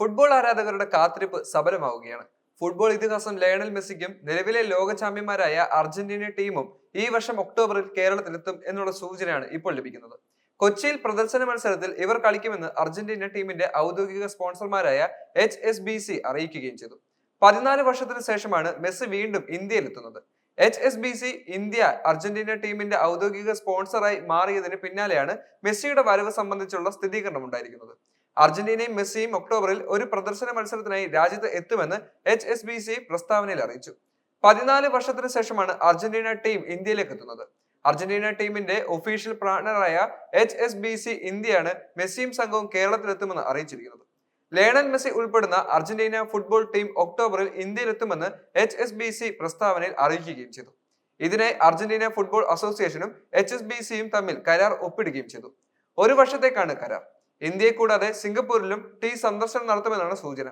Football ആരാധകരുടെ കാത്തിരിപ്പ് സബലമാവുകയാണ്. Football ഇതിഹാസം ലയണൽ മെസ്സിക്കും നിലവിലെ ലോക ചാമ്പ്യന്മാരായ അർജന്റീന ടീമും ഈ വർഷം ഒക്ടോബറിൽ കേരളത്തിലെത്തും എന്നുള്ള സൂചനയാണ് ഇപ്പോൾ ലഭിക്കുന്നത്. കൊച്ചിയിൽ പ്രദർശന മത്സരത്തിൽ ഇവർ കളിക്കുമെന്ന് അർജന്റീന ടീമിന്റെ ഔദ്യോഗിക സ്പോൺസർമാരായ എച്ച് എസ് ബി സി അറിയിക്കുകയും ചെയ്തു. പതിനാല് വർഷത്തിന് ശേഷമാണ് മെസ്സി വീണ്ടും ഇന്ത്യയിലെത്തുന്നത്. H S B C India Argentina ടീമിന്റെ ഔദ്യോഗിക സ്പോൺസറായി മാറിയതിന് പിന്നാലെയാണ് മെസ്സിയുടെ വരവ് സംബന്ധിച്ചുള്ള സ്ഥിരീകരണം ഉണ്ടായിരിക്കുന്നത് അർജന്റീനയും മെസ്സിയും ഒക്ടോബറിൽ ഒരു പ്രദർശന മത്സരത്തിനായി രാജ്യത്ത് എത്തുമെന്ന് എച്ച് എസ് ബി സി പ്രസ്താവനയിൽ അറിയിച്ചു. പതിനാല് വർഷത്തിന് ശേഷമാണ് അർജന്റീന ടീം ഇന്ത്യയിലേക്ക് എത്തുന്നത്. അർജന്റീന ടീമിന്റെ ഒഫീഷ്യൽ പാർട്ണറായ എച്ച് എസ് ബി സി ഇന്ത്യയാണ് മെസ്സിയും സംഘവും കേരളത്തിലെത്തുമെന്ന് അറിയിച്ചിരിക്കുന്നത്. ലയണൽ മെസ്സി ഉൾപ്പെടുന്ന അർജന്റീന ഫുട്ബോൾ ടീം ഒക്ടോബറിൽ ഇന്ത്യയിലെത്തുമെന്ന് എച്ച് എസ് ബി സി പ്രസ്താവനയിൽ അറിയിക്കുകയും ചെയ്തു. ഇതിനെ അർജന്റീന ഫുട്ബോൾ അസോസിയേഷനും എച്ച് എസ് ബി സിയും തമ്മിൽ കരാർ ഒപ്പിടുകയും ചെയ്തു. ഒരു വർഷത്തേക്കാണ് കരാർ. ഇന്ത്യയെ കൂടാതെ സിംഗപ്പൂരിലും ടീം സന്ദർശനം നടത്തുമെന്നാണ് സൂചന.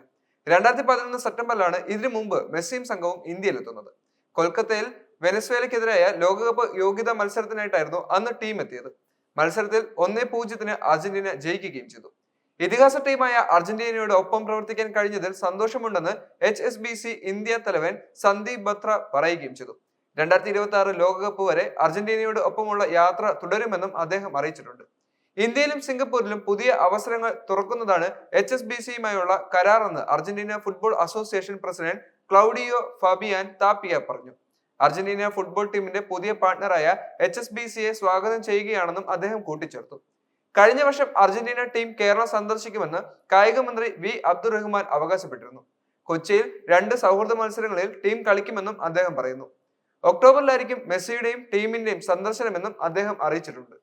രണ്ടായിരത്തി പതിനൊന്ന് സെപ്റ്റംബറിലാണ് ഇതിനു മുമ്പ് മെസ്സിയും സംഘവും ഇന്ത്യയിലെത്തുന്നത്. കൊൽക്കത്തയിൽ വെനസ്വേലയ്ക്കെതിരായ ലോകകപ്പ് യോഗ്യതാ മത്സരത്തിനായിട്ടായിരുന്നു അന്ന് ടീം എത്തിയത്. മത്സരത്തിൽ ഒന്നേ പൂജ്യത്തിന് അർജന്റീന ജയിക്കുകയും ചെയ്തു. ഇതിഹാസ ടീമായ അർജന്റീനയുടെ ഒപ്പം പ്രവർത്തിക്കാൻ കഴിഞ്ഞതിൽ സന്തോഷമുണ്ടെന്ന് H S B C India തലവൻ സന്ദീപ് ബത്ര പറയുകയും ചെയ്തു. രണ്ടായിരത്തി ഇരുപത്തി ആറ് ലോകകപ്പ് വരെ അർജന്റീനയുടെ ഒപ്പമുള്ള യാത്ര തുടരുമെന്നും അദ്ദേഹം അറിയിച്ചിട്ടുണ്ട്. ഇന്ത്യയിലും സിംഗപ്പൂരിലും പുതിയ അവസരങ്ങൾ തുറക്കുന്നതാണ് എച്ച് എസ് ബി സിയുമായുള്ള കരാറെന്ന് Argentina football association president Claudio Fabian Tapia പറഞ്ഞു. അർജന്റീന ഫുട്ബോൾ ടീമിന്റെ പുതിയ പാർട്ണറായ എച്ച് എസ് ബി സിയെ സ്വാഗതം ചെയ്യുകയാണെന്നും അദ്ദേഹം കൂട്ടിച്ചേർത്തു. കഴിഞ്ഞ വർഷം അർജന്റീന ടീം കേരളം സന്ദർശിക്കുമെന്ന് കായിക മന്ത്രി വി അബ്ദുറഹ്മാൻ അവകാശപ്പെട്ടിരുന്നു. കൊച്ചിയിൽ രണ്ട് സൗഹൃദ മത്സരങ്ങളിൽ ടീം കളിക്കുമെന്നും അദ്ദേഹം പറയുന്നു. ഒക്ടോബറിലായിരിക്കും മെസ്സിയുടെയും ടീമിന്റെയും സന്ദർശനമെന്നും അദ്ദേഹം അറിയിച്ചിട്ടുണ്ട്.